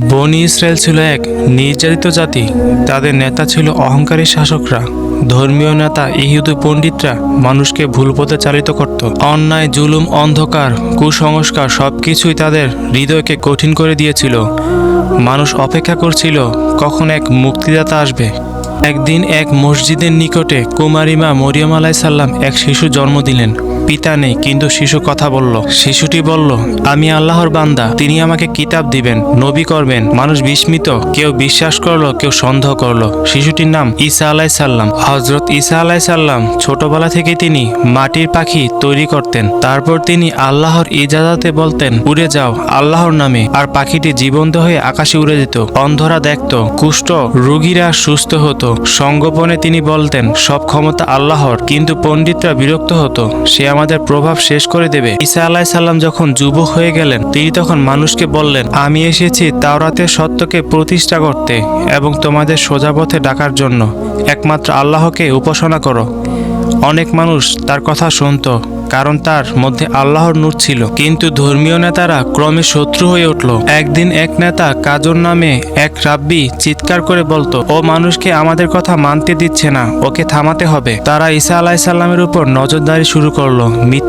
বনি ইসরায়েল ছিল এক নির্যাতিত জাতি। তাদের নেতা ছিল অহংকারী শাসকরা। ধর্মীয় নেতা, ইহুদি পণ্ডিতরা মানুষকে ভুল পথে চালিত করত। অন্যায়, জুলুম, অন্ধকার, কুসংস্কার সব কিছুই তাদের হৃদয়কে কঠিন করে দিয়েছিল। মানুষ অপেক্ষা করছিল, কখন এক মুক্তিদাতা আসবে। একদিন এক মসজিদের নিকটে কুমারিমা মরিয়ম আলাই সাল্লাম এক শিশু জন্ম দিলেন। পিতা নেই, কিন্তু শিশু কথা বলল। শিশুটি বলল, আমি আল্লাহর বান্দা, তিনি আমাকে কিতাব দিবেন, নবী করবেন, মানুষ বিস্মিত, কেউ বিশ্বাস করল, কেউ সন্দেহ করল। শিশুটির নাম ঈসা আলাই সাল্লাম হজরত ঈসা আলাই সাল্লাম ছোটবেলা থেকে তিনি মাটির পাখি তৈরি করতেন। তারপর তিনি আল্লাহর ইজাজাতে বলতেন, উড়ে যাও, আল্লাহর নামে। আর পাখিটি জীবন্ত হয়ে আকাশে উড়ে যেত। অন্ধরা দেখত, কুষ্ঠ রোগীরা সুস্থ হতো। সঙ্গোপনে তিনি বলতেন, সব ক্ষমতা আল্লাহর, কিন্তু পণ্ডিতরা বিরক্ত হতো। সে আমাদের প্রভাব শেষ করে দেবে। ঈসা আলাহ সাল্লাম যখন যুবক হয়ে গেলেন, তিনি তখন মানুষকে বললেন, আমি এসেছি তাওরাতের সত্যকে প্রতিষ্ঠা করতে এবং তোমাদের সোজাপথে ডাকার জন্য। একমাত্র আল্লাহকে উপাসনা করো। অনেক মানুষ তার কথা শুনতো। কারণ তার মধ্যে আল্লাহর নূর ছিল। কিন্তু ধর্মীয় নেতারা ক্রমে শত্রু হয়ে উঠল। একদিন এক নেতা কাজর নামে এক রাব্বি চিৎকার করে বলতো, ও মানুষকে আমাদের কথা মানতে দিচ্ছে না, ওকে থামাতে হবে। তারা ঈসা আলাহিসাল্লামের উপর নজরদারি শুরু করল।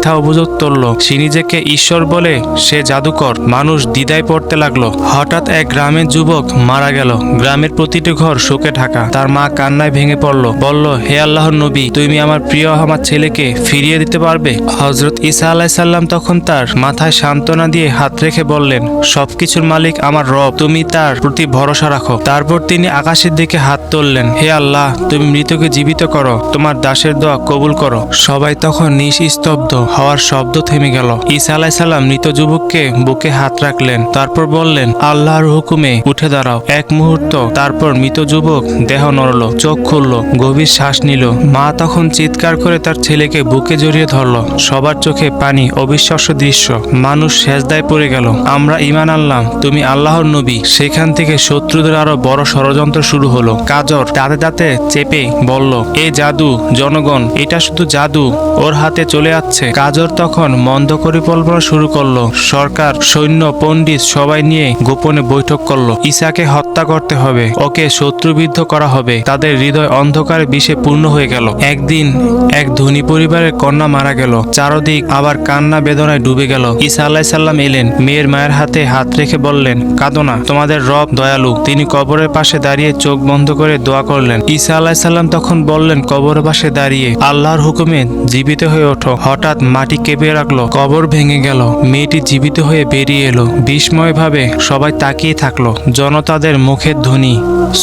মিথ্যা অভিযোগ তুললো। সে নিজেকে ঈশ্বর বলে সে জাদুকর। মানুষ দ্বিধায় পড়তে লাগল। হঠাৎ এক গ্রামের যুবক মারা গেল। গ্রামের প্রতিটি ঘর শোকে ঢাকা। তার মা কান্নায় ভেঙে পড়ল। বলল, হে আল্লাহর নবী, তুমি আমার প্রিয় আমার ছেলেকে ফিরিয়ে দিতে পারবে? হজরত ঈসা আলাহ সাল্লাম তখন তার মাথায় সান্ত্বনা দিয়ে হাত রেখে বললেন, সবকিছুর মালিক আমার রব। তুমি তার প্রতি ভরসা রাখো। তারপর তিনি আকাশের দিকে হাত তুললেন, হে আল্লাহ, তুমি মৃতকে জীবিত করো। তোমার দাসের দোয়া কবুল করো। সবাই তখন নিস্তব্ধ। হওয়ার শব্দ থেমে গেল। ঈসা আলাহ সাল্লাম মৃত যুবককে বুকে হাত রাখলেন, তারপর বললেন, আল্লাহর হুকুমে উঠে দাঁড়াও। এক মুহূর্ত, তারপর মৃত যুবক দেহ নড়ল, চোখ খুলল, গভীর শ্বাস নিল। মা তখন চিৎকার করে তার ছেলেকে বুকে জড়িয়ে ধরল। সবার চোখে পানি, অবিশ্বাস্য দৃশ্য। মানুষ সেজদায় পড়ে গেল। আমরা ইমান আনলাম, তুমি আল্লাহর নবী। সেখান থেকে শত্রুদের আরও বড় ষড়যন্ত্র শুরু হলো। কাজর দাঁতে দাঁতে চেপে বলল, এ জাদু, জনগণ, এটা শুধু জাদু, ওর হাতে চলে যাচ্ছে কাজর তখন মন্দ পরিকল্পনা শুরু করল। সরকার, সৈন্য, পণ্ডিত সবাই নিয়ে গোপনে বৈঠক করল। ঈসাকে হত্যা করতে হবে। ওকে শত্রুবিদ্ধ করা হবে। তাদের হৃদয় অন্ধকারে বিষে পূর্ণ হয়ে গেল। একদিন এক ধনী পরিবারের কন্যা মারা গেল। চারদিক আবার কান্না বেদনায় ডুবে গেল। ঈসা আলাহ সাল্লাম এলেন। মেয়ের মায়ের হাতে হাত রেখে বললেন, কাঁদো না, তোমাদের রব দয়ালু। তিনি কবরের পাশে দাঁড়িয়ে চোখ বন্ধ করে দোয়া করলেন। ঈসা আলাহ সাল্লাম তখন বললেন, কবরের পাশে দাঁড়িয়ে আল্লাহর হুকুমে জীবিত হয়ে ওঠো। হঠাৎ মাটি কেঁপে রাখল, কবর ভেঙে গেল, মেয়েটি জীবিত হয়ে বেরিয়ে এলো। বিস্ময়ভাবে সবাই তাকিয়ে থাকল, জনতাদের মুখের ধ্বনি।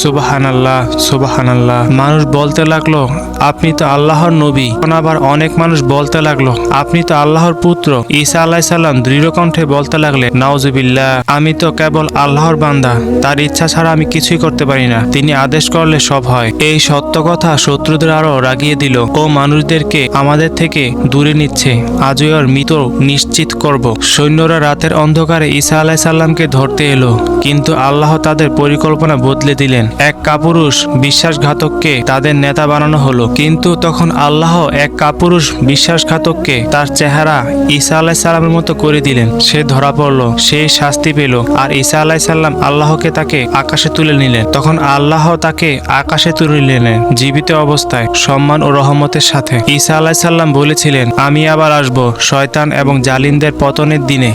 সুবাহান আল্লাহ সুবাহান আল্লাহ মানুষ বলতে লাগল, আপনি তো আল্লাহর নবী। তখন আবার অনেক মানুষ বলতে লাগল, আপনি তো আল্লাহর পুত্র। ঈসা আলাহ সাল্লাম দৃঢ় কণ্ঠে বলতে লাগলেন, নাউজুবিল্লাহ, আমি তো কেবল আল্লাহর বান্দা। তার ইচ্ছা ছাড়া আমি কিছুই করতে পারি না। তিনি আদেশ করলে সব হয়। এই সত্য কথা শত্রুদের আরও রাগিয়ে দিল ও মানুষদেরকে আমাদের থেকে দূরে নিচ্ছে। আজই ওর মৃত নিশ্চিত করব। সৈন্যরা রাতের অন্ধকারে ঈসা আলাহ সাল্লামকে ধরতে এলো, কিন্তু আল্লাহ তাদের পরিকল্পনা বদলে দিলেন। এক কাপুরুষ বিশ্বাসঘাতককে তাদের নেতা বানানো হলো, কিন্তু তখন আল্লাহ এক কাপুরুষ বিশ্বাসঘাতককে তার চেহারা ঈসা আলাহ সাল্লামের মতো করে দিলেন। সে ধরা পড়ল, সে শাস্তি পেল, আর ঈসা আলাহ সাল্লাম আল্লাহকে তাকে আকাশে তুলে নিলেন। তখন আল্লাহ তাকে আকাশে তুলে নিলেন, জীবিত অবস্থায়, সম্মান ও রহমতের সাথে। ঈসা আলাহ সাল্লাম বলেছিলেন, আমি আবার আসব শয়তান এবং জালিমদের পতনের দিনে।